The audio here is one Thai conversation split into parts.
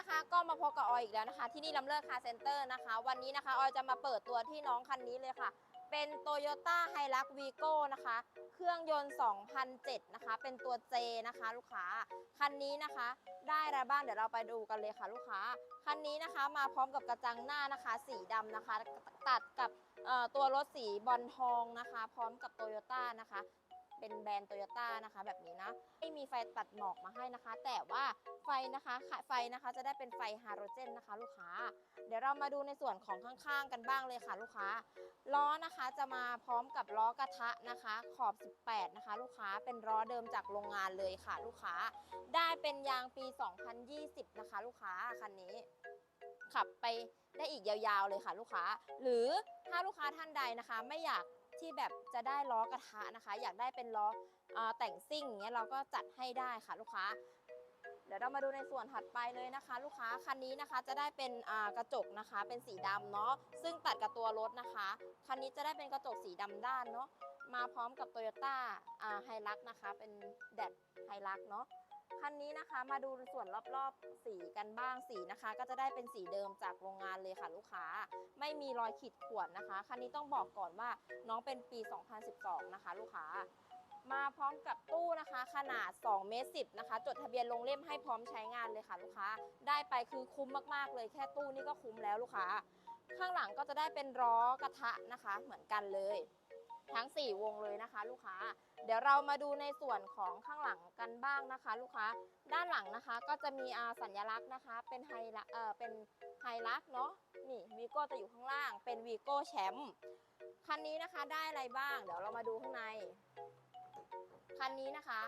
นะคะก็มาพบกับออยอีกแล้วนะคะ ที่นี่ลำเลิศคาร์เซ็นเตอร์นะคะ วันนี้นะคะออยจะมาเปิดตัวที่น้องคันนี้เลยค่ะ เป็น Toyota h i l u x v i g o นะคะ เครื่องยนต์ 2007 นะคะ เป็นตัว J นะคะ ลูกค้า คันนี้นะคะ ได้อะไรบ้างเดี๋ยวเราไปดูกันเลยค่ะ ลูกค้า คันนี้นะคะมาพร้อมกับกระจังหน้านะคะ สีดำนะคะ ตัดกับตัวรถสีบอลทองนะคะ พร้อมกับ Toyota นะคะ เป็นแบรนด์โตโยต้านะคะแบบนี้นะไม่มีไฟตัดหมอกมาให้นะคะ แต่ว่าไฟนะคะไฟนะคะจะได้เป็นไฟฮาโลเจนนะคะลูกค้า เดี๋ยวเรามาดูในส่วนของข้างๆกันบ้างเลยค่ะลูกค้า ล้อนะคะจะมาพร้อมกับล้อกระทะนะคะ ขอบ 18 นะคะ ลูกค้าเป็นล้อเดิมจากโรงงานเลยค่ะลูกค้า ได้เป็นยางปี 2020 นะคะ ลูกค้าคันนี้ขับไปได้อีกยาวๆเลยค่ะลูกค้า หรือถ้าลูกค้าท่านใดนะคะ ไม่อยาก ที่แบบจะได้ล้อกระทะนะคะ อยากได้เป็นล้ออแต่งซิ่งอย่างเงี้ยเราก็จัดให้ได้ค่ะลูกค้า เดี๋ยวเรามาดูในส่วนถัดไปเลยนะคะ ลูกค้าคันนี้นะคะจะได้เป็นกระจกนะคะ เป็นสีดำเนาะซึ่งตัดกับตัวรถนะคะคันนี้จะได้เป็นกระจกสีดำด้านเนาะมาพร้อมกับ Toyota อ่าไฮรักนะคะ เป็นแดดไฮรักเนาะ คันนี้นะคะมาดูส่วนรอบๆสีกันบ้างสีนะคะ ก็จะได้เป็นสีเดิมจากโรงงานเลยค่ะลูกค้า ไม่มีรอยขีดข่วนนะคะ คันนี้ต้องบอกก่อนว่าน้องเป็นปี 2012 นะคะ ลูกค้า มาพร้อมกับตู้นะคะ ขนาด2เมตร10นะคะ จดทะเบียนลงเล่มให้พร้อมใช้งานเลยค่ะ ลูกค้า ได้ไปคือคุ้มมากๆเลยแค่ตู้นี่ก็คุ้มแล้วลูกค้า ข้างหลังก็จะได้เป็นล้อกระทะนะคะ เหมือนกันเลย ทั้ง 4 วงเลยนะคะ ลูกค้า เดี๋ยวเรามาดูในส่วนของข้างหลังกันบ้างนะคะ ลูกค้า ด้านหลังนะคะก็จะมีสัญลักษณ์นะคะ เป็นไฮลักเอ่อเป็นไฮลักเนาะ นี่วีโก้จะอยู่ข้างล่าง เป็นวีโก้แชมป์ คันนี้นะคะได้อะไรบ้าง เดี๋ยวเรามาดูข้างใน คันนี้นะคะ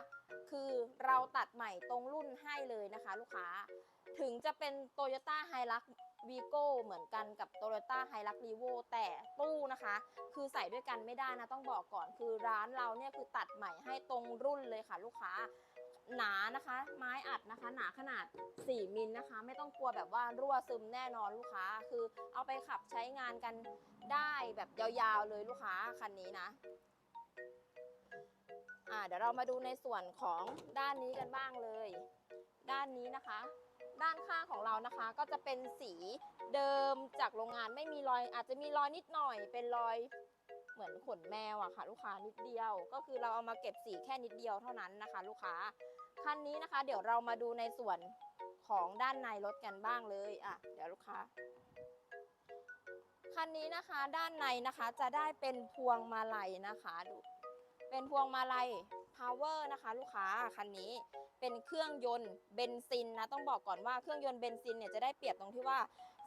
คือเราตัดใหม่ตรงรุ่นให้เลยนะคะลูกค้า ถึงจะเป็น Toyota h i l u x v i g o เหมือนกันกับ Toyota h i l u x r e v o แต่ตู้นะคะ คือใส่ด้วยกันไม่ได้นะต้องบอกก่อนคือร้านเราเนี่ยคือตัดใหม่ให้ตรงรุ่นเลยค่ะ ลูกค้าหนานะคะ ไม้อัดนะคะ หนาขนาด 4 มิลนะคะ ไม่ต้องกลัวแบบว่ารั่วซึมแน่นอนลูกค้า คือเอาไปขับใช้งานกันได้แบบยาวๆเลยลูกค้าคันนี้นะ ดี๋ยวเรามาดูในส่วนของด้านนี้กันบ้างเลย ด้านนี้นะคะ ด้านข้างของเรานะคะ ก็จะเป็นสีเดิมจากโรงงานไม่มีรอย อาจจะมีรอยนิดหน่อย เป็นรอยเหมือนขนแมวอะค่ะ ลูกค้านิดเดียว ก็คือเราเอามาเก็บสีแค่นิดเดียวเท่านั้นนะคะ ลูกค้าคันนี้นะคะ เดี๋ยวเรามาดูในส่วนของด้านในรถกันบ้างเลยอะเดี๋ยวลูกค้าคันนี้นะคะด้านในนะคะจะได้เป็นพวงมาลัยนะคะดู เป็นพวงมาลัย power นะคะ ลูกค้าคันนี้เป็นเครื่องยนต์เบนซินนะต้องบอกก่อนว่าเครื่องยนต์เบนซินเนี่ยจะได้เปรียบตรงที่ว่า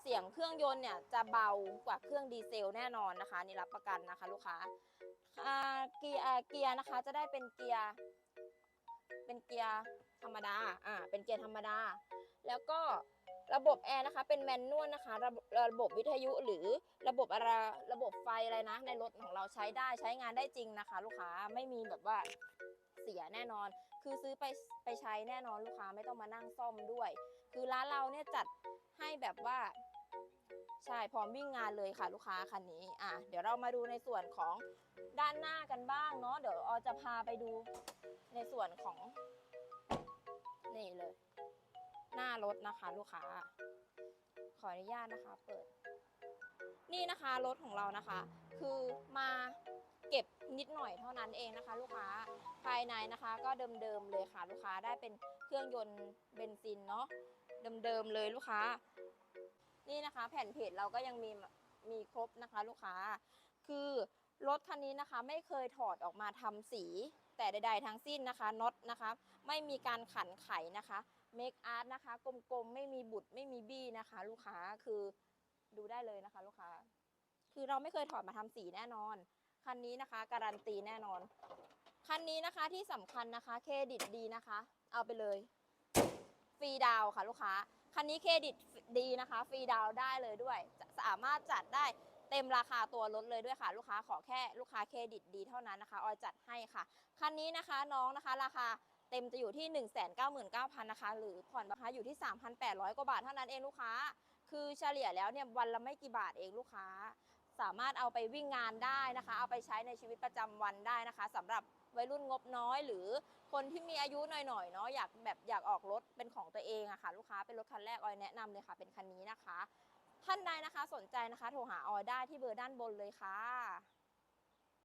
เสียงเครื่องยนต์เนี่ยจะเบากว่าเครื่องดีเซลแน่นอนนะคะนี่รับประกันนะคะ ลูกค้าเกียร์อ่าเกียร์นะคะจะได้เป็นเกียร์เป็นเกียร์ธรรมดาอ่าเป็นเกียร์ธรรมดา แล้วก็ ระบบแอร์นะคะเป็นแมนนวลนะคะระบบระบบวิทยุหรือระบบอะไรระบบไฟอะไรนะ ในรถของเราใช้ได้ใช้งานได้จริงนะคะ ลูกค้าไม่มีแบบว่าเสียแน่นอน คือซื้อไปไปใช้แน่นอนลูกค้าไม่ต้องมานั่งซ่อมด้วย คือร้านเราเนี่ยจัดให้แบบว่าใช่พร้อมวิ่งงานเลยค่ะลูกค้าคันนี้อะเดี๋ยวเรามาดูในส่วนของด้านหน้ากันบ้างเนาะเดี๋ยวออจะพาไปดูในส่วนของนี่เลย หน้ารถนะคะ ลูกค้า ขออนุญาตนะคะ เปิด นี่นะคะรถของเรานะคะ คือมาเก็บนิดหน่อยเท่านั้นเองนะคะ ลูกค้าภายในนะคะ ก็เดิมๆเลยค่ะ ลูกค้าได้เป็นเครื่องยนต์เบนซินเนาะเดิมๆเลยลูกค้า นี่นะคะ แผ่นเพจเราก็ยังมีมีครบนะคะ ลูกค้า คือรถคันนี้นะคะไม่เคยถอดออกมาทำสี แต่ใด ๆทั้งสิ้นนะคะน็อตนะคะ ไม่มีการขันไขนะคะ เมคอาร์ตนะคะ กลมๆ ไม่มีบุตรไม่มีบี้นะคะ ลูกค้าคือดูได้เลยนะคะ ลูกค้า คือเราไม่เคยถอดมาทำสีแน่นอน คันนี้นะคะ การันตีแน่นอน คันนี้นะคะที่สำคัญนะคะ เครดิตดีนะคะ เอาไปเลย ฟรีดาวค่ะ ลูกค้า คันนี้เครดิตดีนะคะ ฟรีดาวได้เลยด้วย จะสามารถจัดได้เต็มราคาตัวรถเลยด้วยค่ะ ลูกค้าขอแค่ลูกค้าเครดิตดีเท่านั้นนะคะ ออยจัดให้ค่ะ คันนี้นะคะน้องนะคะ ราคา ต็มจะอยู่ที่ 1 9 9 9 0 0นะคะหรือผ่อนราคาอยู่ที่ 3,800 กว่าบาทเท่านั้นเองลูกค้า คือเฉลี่ยแล้วเนี่ยวันละไม่กี่บาทเองลูกค้า สามารถเอาไปวิ่งงานได้นะคะ เอาไปใช้ในชีวิตประจำวันได้นะคะสำหรับวัยรุ่นงบน้อย หรือคนที่มีอายุหน่อยๆเนาะอยากแบบอยากออกรถเป็นของตัวเองอะค่ะลูกค้าเป็นรถคันแรกออยแนะนำเลยค่ะ เป็นคันนี้นะคะ ท่านใดนะคะสนใจนะคะโทรหาออยได้ที่เบอร์ด้านบนเลยค่ะ